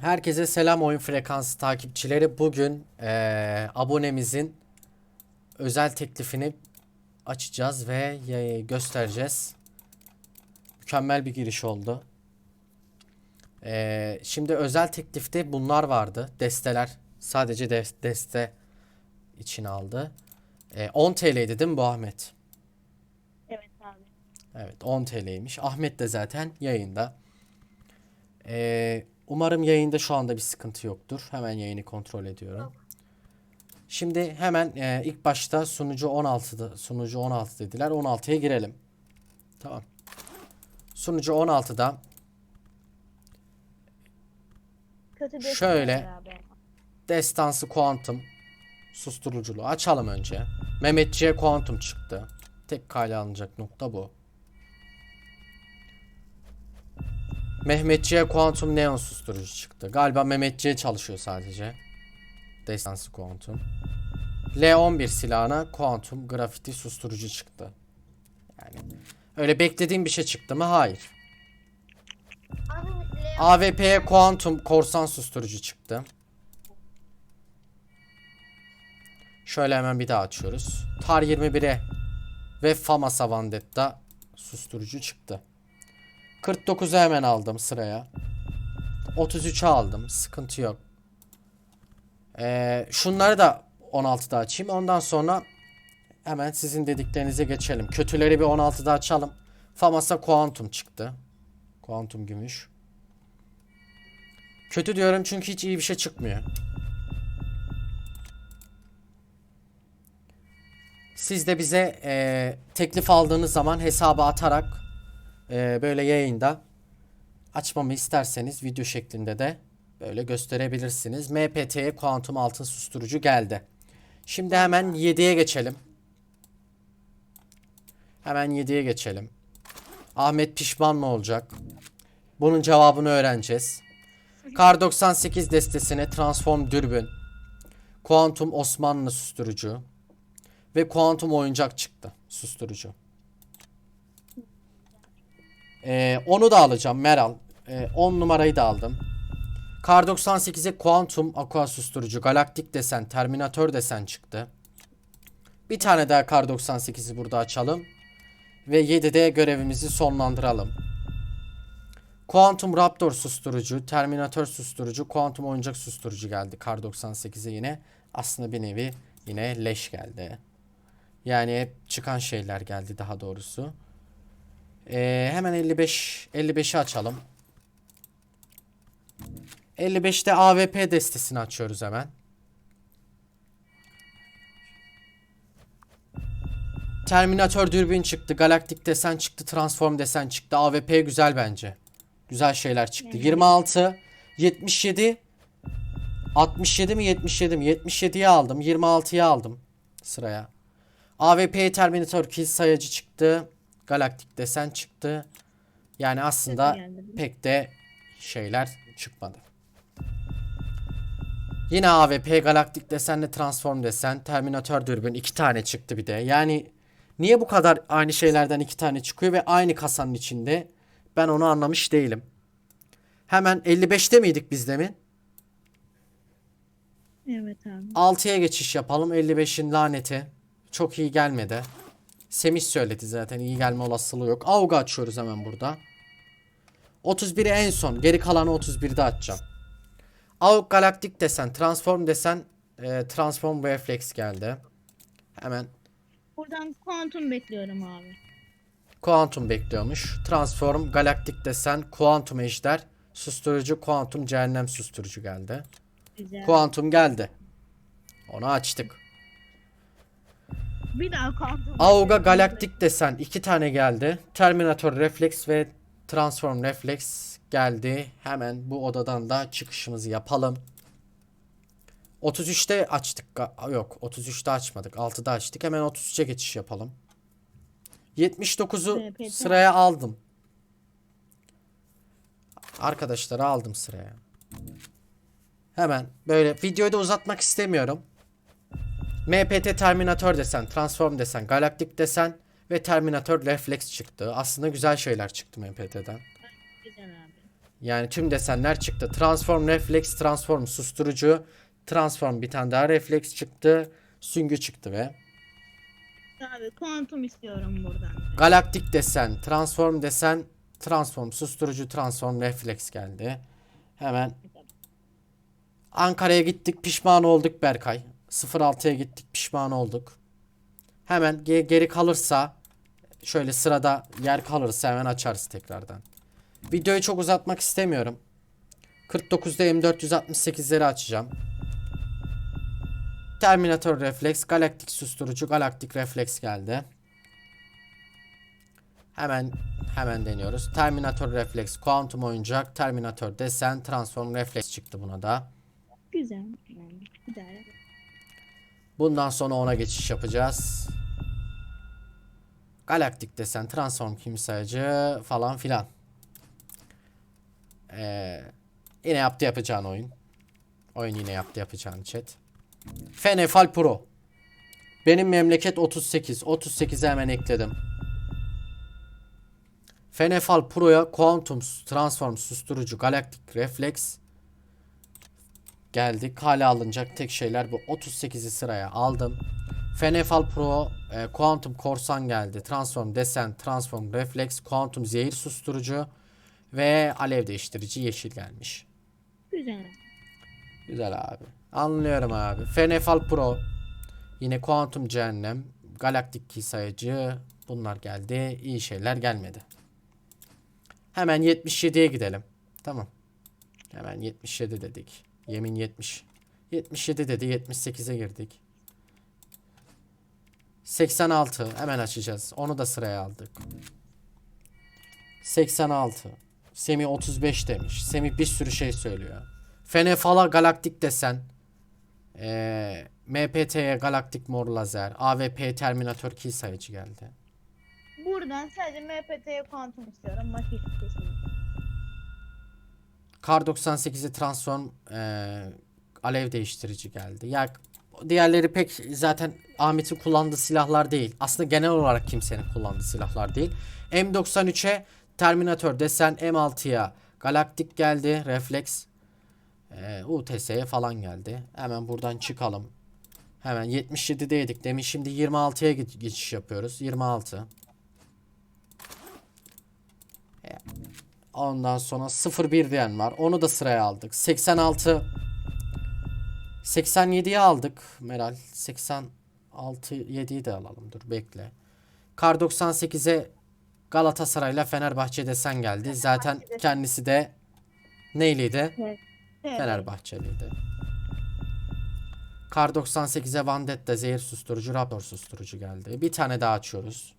Herkese selam oyun frekansı takipçileri. Bugün eee, abonemizin özel teklifini açacağız ve göstereceğiz. Mükemmel bir giriş oldu. Eee, şimdi özel teklifte bunlar vardı. Desteler sadece de- deste için aldı. Eee, 10 TL'ydi değil mi bu Ahmet? Evet abi. Evet 10 TL'ymiş. Ahmet de zaten yayında. Ee, umarım yayında şu anda bir sıkıntı yoktur. Hemen yayını kontrol ediyorum. Şimdi hemen e, ilk başta sunucu 16'da sunucu 16 dediler. 16'ya girelim. Tamam. Sunucu 16'da Kötü Şöyle. destansı kuantum susturuculuğu açalım önce. Mehmetçiğe kuantum çıktı. Tek kale alınacak nokta bu. Mehmetçiğe kuantum neon susturucu çıktı. Galiba Mehmetçiğe çalışıyor sadece. Destansı kuantum. L11 silahına kuantum grafiti susturucu çıktı. Yani öyle beklediğim bir şey çıktı mı? Hayır. AWP'ye kuantum korsan susturucu çıktı. Şöyle hemen bir daha açıyoruz. Tar 21'e ve Famasa Vendetta susturucu çıktı. 49'u hemen aldım sıraya. 33'ü aldım. Sıkıntı yok. Ee, şunları da 16'da açayım. Ondan sonra hemen sizin dediklerinize geçelim. Kötüleri bir 16'da açalım. Famasa Quantum çıktı. Quantum gümüş. Kötü diyorum çünkü hiç iyi bir şey çıkmıyor. Siz de bize eee, teklif aldığınız zaman hesaba atarak eee, böyle yayında açmamı isterseniz video şeklinde de böyle gösterebilirsiniz. MPT'ye kuantum altın susturucu geldi. Şimdi hemen 7'ye geçelim. Hemen 7'ye geçelim. Ahmet pişman mı olacak? Bunun cevabını öğreneceğiz. Kar 98 destesine transform dürbün, kuantum Osmanlı susturucu ve kuantum oyuncak çıktı susturucu. Ee, onu da alacağım Meral. Ee, 10 numarayı da aldım. Kar 98'e kuantum aqua susturucu, galaktik desen, terminatör desen çıktı. Bir tane daha Kar 98'i burada açalım. Ve 7'de görevimizi sonlandıralım. Quantum Raptor susturucu, Terminator susturucu, Quantum oyuncak susturucu geldi Kar 98'e yine. Aslında bir nevi yine leş geldi. Yani hep çıkan şeyler geldi daha doğrusu. Ee, hemen 55 55'i açalım. 55'te AWP destesini açıyoruz hemen. Terminator dürbün çıktı, Galaktik desen çıktı, Transform desen çıktı. AWP güzel bence. Güzel şeyler çıktı. 26, 77, 67 mi 77 mi? 77'yi aldım. 26'yı aldım sıraya. AWP Terminator kill sayacı çıktı. Galaktik desen çıktı. Yani aslında pek de şeyler çıkmadı. Yine AWP Galaktik desenle Transform desen, Terminator dürbün iki tane çıktı bir de. Yani niye bu kadar aynı şeylerden iki tane çıkıyor ve aynı kasanın içinde? Ben onu anlamış değilim. Hemen 55'te miydik biz demin? Evet abi. 6'ya geçiş yapalım. 55'in laneti. Çok iyi gelmedi. Semih söyledi zaten iyi gelme olasılığı yok. Auga açıyoruz hemen burada. 31'i en son. Geri kalanı 31'de açacağım. Aug Galaktik desen, Transform desen, e, Transform Reflex geldi. Hemen Buradan kuantum bekliyorum abi. Quantum bekliyormuş. Transform, Galaktik desen, Quantum Ejder, Susturucu, Quantum Cehennem Susturucu geldi. Güzel. Quantum geldi. Onu açtık. Bir daha kuantum. Auga Galaktik desen iki tane geldi. Terminator Reflex ve Transform Reflex geldi. Hemen bu odadan da çıkışımızı yapalım. 33'te açtık. Yok 33'te açmadık. 6'da açtık. Hemen 33'e geçiş yapalım. 79'u Evet, sıraya aldım. Arkadaşları aldım sıraya. Hemen böyle videoyu da uzatmak istemiyorum. MPT Terminator desen, Transform desen, Galaktik desen ve Terminator Reflex çıktı. Aslında güzel şeyler çıktı MPT'den. Yani tüm desenler çıktı. Transform refleks, transform susturucu, transform bir tane daha refleks çıktı. Süngü çıktı ve Abi kuantum istiyorum buradan. galaktik desen, transform desen, transform susturucu, transform refleks geldi. Hemen Ankara'ya gittik pişman olduk Berkay. 06'ya gittik pişman olduk. Hemen ge- geri kalırsa şöyle sırada yer kalırsa hemen açarız tekrardan. Videoyu çok uzatmak istemiyorum. 49'da M468'leri açacağım. Terminator refleks, galaktik susturucu, galaktik refleks geldi. Hemen hemen deniyoruz. Terminator refleks, kuantum oyuncak, Terminator desen, transform refleks çıktı buna da. Güzel. Yani idare. Bundan sonra ona geçiş yapacağız. Galaktik desen, transform kimsayacı falan filan. Ee, yine yaptı yapacağın oyun. Oyun yine yaptı yapacağın chat. Fenefal Pro. Benim memleket 38. 38'e hemen ekledim. Fenefal Pro'ya Quantum Transform Susturucu Galaktik Refleks geldik. Hala alınacak tek şeyler bu. 38'i sıraya aldım. Fenefal Pro, e, Quantum Korsan geldi. Transform Desen, Transform Reflex, Quantum Zehir Susturucu ve Alev Değiştirici yeşil gelmiş. Güzel. Güzel abi. Anlıyorum abi. Fenefal Pro. Yine Quantum Cehennem. Galaktik Key sayıcı. Bunlar geldi. İyi şeyler gelmedi. Hemen 77'ye gidelim. Tamam. Hemen 77 dedik. Yemin 70. 77 dedi. 78'e girdik. 86. Hemen açacağız. Onu da sıraya aldık. 86. Semi 35 demiş. Semi bir sürü şey söylüyor. Fenefala galaktik desen. Ee, MPT'ye galaktik mor lazer. AVP Terminator key sayıcı geldi. Buradan sadece MPT'ye kuantum istiyorum. Şey istemiyorum. Kar 98'e transform ee, alev değiştirici geldi. Ya diğerleri pek zaten Ahmet'in kullandığı silahlar değil. Aslında genel olarak kimsenin kullandığı silahlar değil. M93'e Terminator desen M6'ya Galaktik geldi. Reflex. Ee, UTS'ye falan geldi. Hemen buradan çıkalım. Hemen 77'deydik demin. Şimdi 26'ya ge- geçiş yapıyoruz. 26. Ondan sonra 01 diyen var. Onu da sıraya aldık. 86 87'yi aldık Meral. 86 7'yi de alalım. Dur bekle. Kar 98'e Galatasaray'la Fenerbahçe desen geldi. Zaten kendisi de neyliydi? Evet. Fenerbahçeliydi. Kar 98'e Vandetta zehir susturucu, Raptor susturucu geldi. Bir tane daha açıyoruz.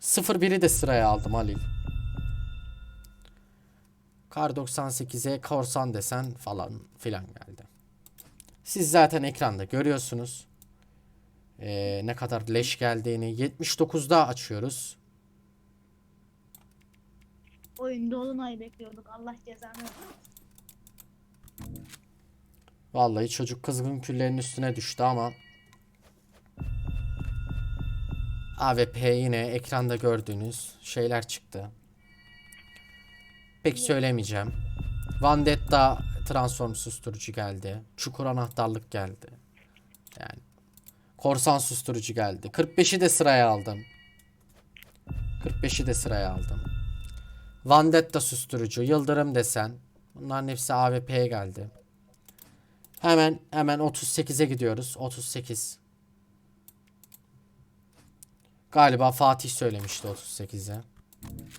01'i de sıraya aldım Halil. Kar 98'e korsan desen falan filan geldi. Siz zaten ekranda görüyorsunuz. Ee, ne kadar leş geldiğini. 79'da açıyoruz. Oyun dolunay bekliyorduk. Allah cezanı versin. Vallahi çocuk kızgın küllerin üstüne düştü ama AWP yine ekranda gördüğünüz şeyler çıktı. Pek söylemeyeceğim. Vandetta transform susturucu geldi. Çukur anahtarlık geldi. Yani korsan susturucu geldi. 45'i de sıraya aldım. 45'i de sıraya aldım. Vandetta susturucu, Yıldırım desen. Bunların hepsi AWP'ye geldi. Hemen hemen 38'e gidiyoruz. 38. Galiba Fatih söylemişti 38'e.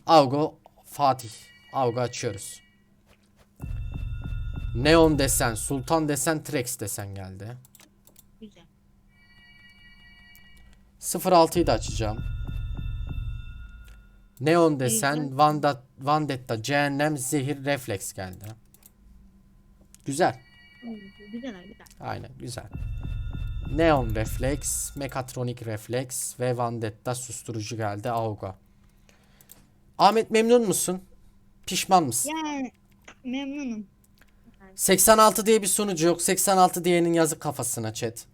Avgo Fatih. Avgo açıyoruz. Neon desen, Sultan desen, Trex desen geldi. Güzel. 06'yı da açacağım. Neon desen. Vanda, Vandetta, Cehennem, Zehir, Reflex geldi. Güzel. Güzel güzel. Aynen güzel. Neon Reflex, Mekatronik Reflex ve Vandetta susturucu geldi Auga. Ahmet memnun musun? Pişman mısın? Yani memnunum. 86 diye bir sunucu yok. 86 diyenin yazık kafasına chat.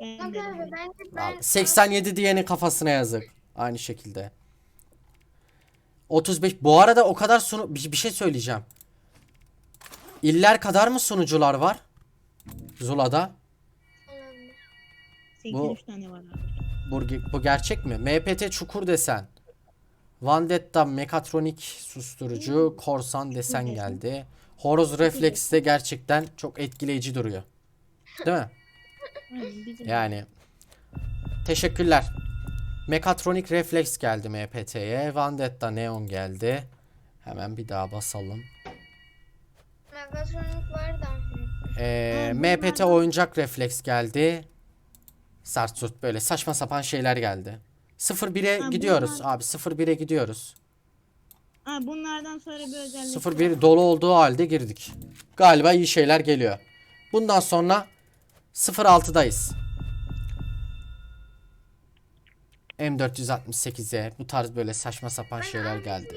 Ben Bak de abi öyle. bence Vallahi ben 87 diyenin kafasına yazık. Aynı şekilde. 35. Bu arada o kadar sunu bir, bir şey söyleyeceğim. İller kadar mı sunucular var? Zula'da. Olabilir. 83 tane var abi. Bu, bu gerçek mi? MPT çukur desen. Vandetta mekatronik susturucu, korsan desen geldi. Horoz refleks de gerçekten çok etkileyici duruyor. Değil mi? Yani teşekkürler. Mekatronik refleks geldi MPT'ye. Vandetta neon geldi. Hemen bir daha basalım. Megatronik var da. Ee, MPT oyuncak refleks geldi. Sarsut böyle saçma sapan şeyler geldi. 0-1'e Ha, gidiyoruz bunlar- abi 0-1'e gidiyoruz. Ha, bunlardan sonra bir özellik 0-1 dolu olduğu halde girdik. Galiba iyi şeyler geliyor. Bundan sonra 0-6'dayız. M468'e bu tarz böyle saçma sapan şeyler Annesinin geldi.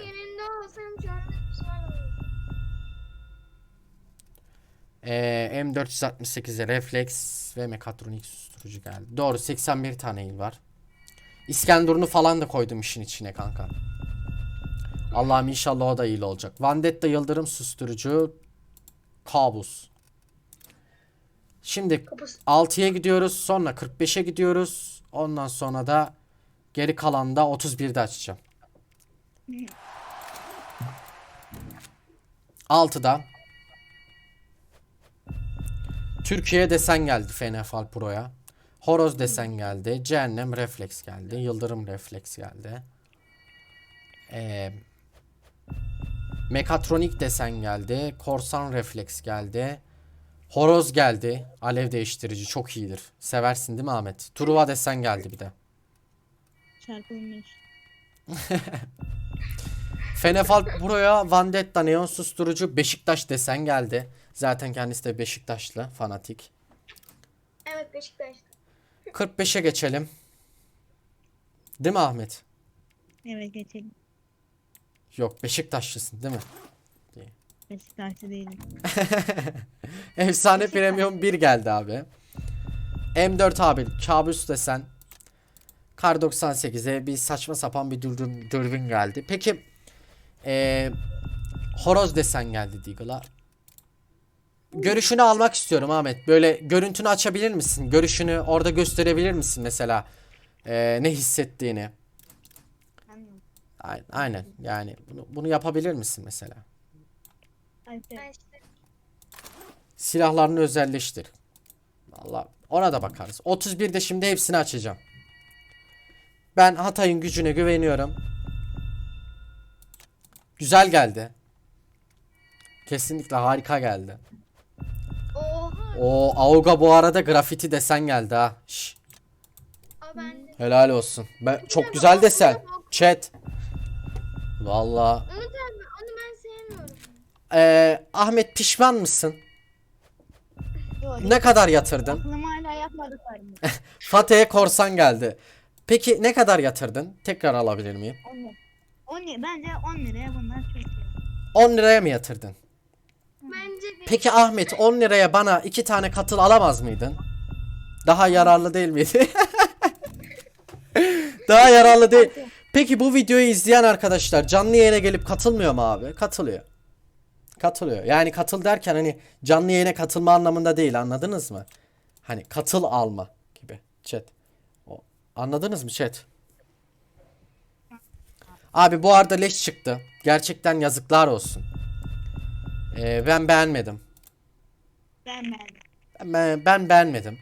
Ee, M468'e refleks ve mekatronik susturucu geldi. Doğru 81 tane il var. İskenderun'u falan da koydum işin içine kanka. Allah'ım inşallah o da iyi olacak. Vandetta yıldırım susturucu kabus. Şimdi Kapıs. 6'ya gidiyoruz. Sonra 45'e gidiyoruz. Ondan sonra da geri kalan da 31'de açacağım. 6'da Türkiye desen geldi FNFL Pro'ya. Horoz desen geldi. Cehennem refleks geldi. Yıldırım refleks geldi. Ee, Mekatronik desen geldi. Korsan refleks geldi. Horoz geldi. Alev değiştirici çok iyidir. Seversin değil mi Ahmet? Truva desen geldi bir de. çarpılmış. Fenefal Pro'ya Vandetta Neon Susturucu Beşiktaş desen geldi. Zaten kendisi de Beşiktaşlı fanatik. Evet Beşiktaş'ta. 45'e geçelim. Değil mi Ahmet? Evet geçelim. Yok Beşiktaşlısın değil mi? Beşiktaşlı değilim. Efsane Premium 1 geldi abi. M4 abi kabus desen. Kar 98'e bir saçma sapan bir dürbün, dürbün geldi. Peki eee, horoz desen geldi Deagle'a. Görüşünü almak istiyorum Ahmet. Böyle görüntünü açabilir misin? Görüşünü orada gösterebilir misin mesela? Eee, ne hissettiğini. Anlıyorum. A- Aynen yani bunu, bunu yapabilir misin mesela? Silahlarını özelleştir. Valla ona da bakarız. 31'de şimdi hepsini açacağım. Ben Hatay'ın gücüne güveniyorum. Güzel geldi. Kesinlikle harika geldi. O Auga bu arada grafiti desen geldi ha. Şş, helal olsun. Ben, çok güzel desen. Chat. Valla. Abi onu ben sevmiyorum. Ee, Ahmet pişman mısın? Yok, Ne kadar yatırdın? Aklım hala yapmadıklarım. Fatih'e korsan geldi. Peki ne kadar yatırdın? Tekrar alabilir miyim? 10 lira. 10 lira. Bence 10 liraya bunlar çok iyi. 10 liraya mı yatırdın? Peki Ahmet 10 liraya bana iki tane katıl alamaz mıydın? Daha yararlı değil miydi? Daha yararlı değil. Peki bu videoyu izleyen arkadaşlar canlı yayına gelip katılmıyor mu abi? Katılıyor. Katılıyor. Yani katıl derken hani canlı yayına katılma anlamında değil anladınız mı? Hani katıl alma gibi chat. O, anladınız mı chat? Abi bu arada leş çıktı. Gerçekten yazıklar olsun. Ee, ben beğenmedim. Ben beğendim. Ben, ben beğenmedim.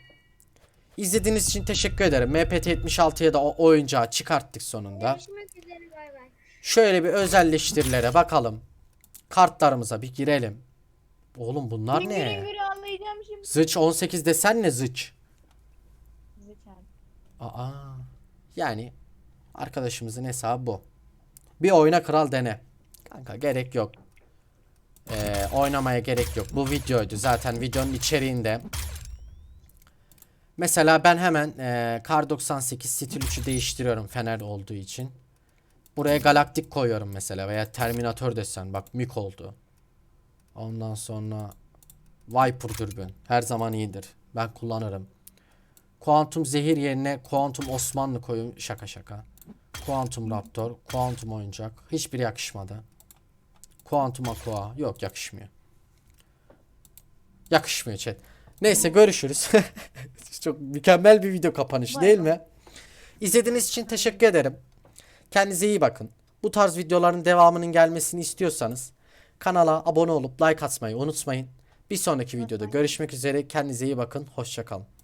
İzlediğiniz için teşekkür ederim. MPT 76'ya da o oyuncağı çıkarttık sonunda. Şöyle bir özelleştirilere bakalım. Kartlarımıza bir girelim. Oğlum bunlar ne? şimdi. Zıç 18 desen ne zıç? Çağır. Aa. Yani arkadaşımızın hesabı bu. Bir oyuna kral dene. Kanka gerek yok. Ee, oynamaya gerek yok. Bu videoydu. Zaten videonun içeriğinde. Mesela ben hemen e, Kar 98 stil 3'ü değiştiriyorum Fener olduğu için. Buraya galaktik koyuyorum mesela veya Terminator desen. Bak mik oldu. Ondan sonra Viper dürbün. Her zaman iyidir. Ben kullanırım. Kuantum zehir yerine kuantum Osmanlı koyun şaka şaka. Quantum Raptor, Quantum oyuncak. Hiçbiri yakışmadı. Quantum Aqua. Yok yakışmıyor. Yakışmıyor chat. Neyse görüşürüz. Çok mükemmel bir video kapanışı Bay değil mi? İzlediğiniz için teşekkür ederim. Kendinize iyi bakın. Bu tarz videoların devamının gelmesini istiyorsanız kanala abone olup like atmayı unutmayın. Bir sonraki videoda görüşmek üzere. Kendinize iyi bakın. Hoşçakalın.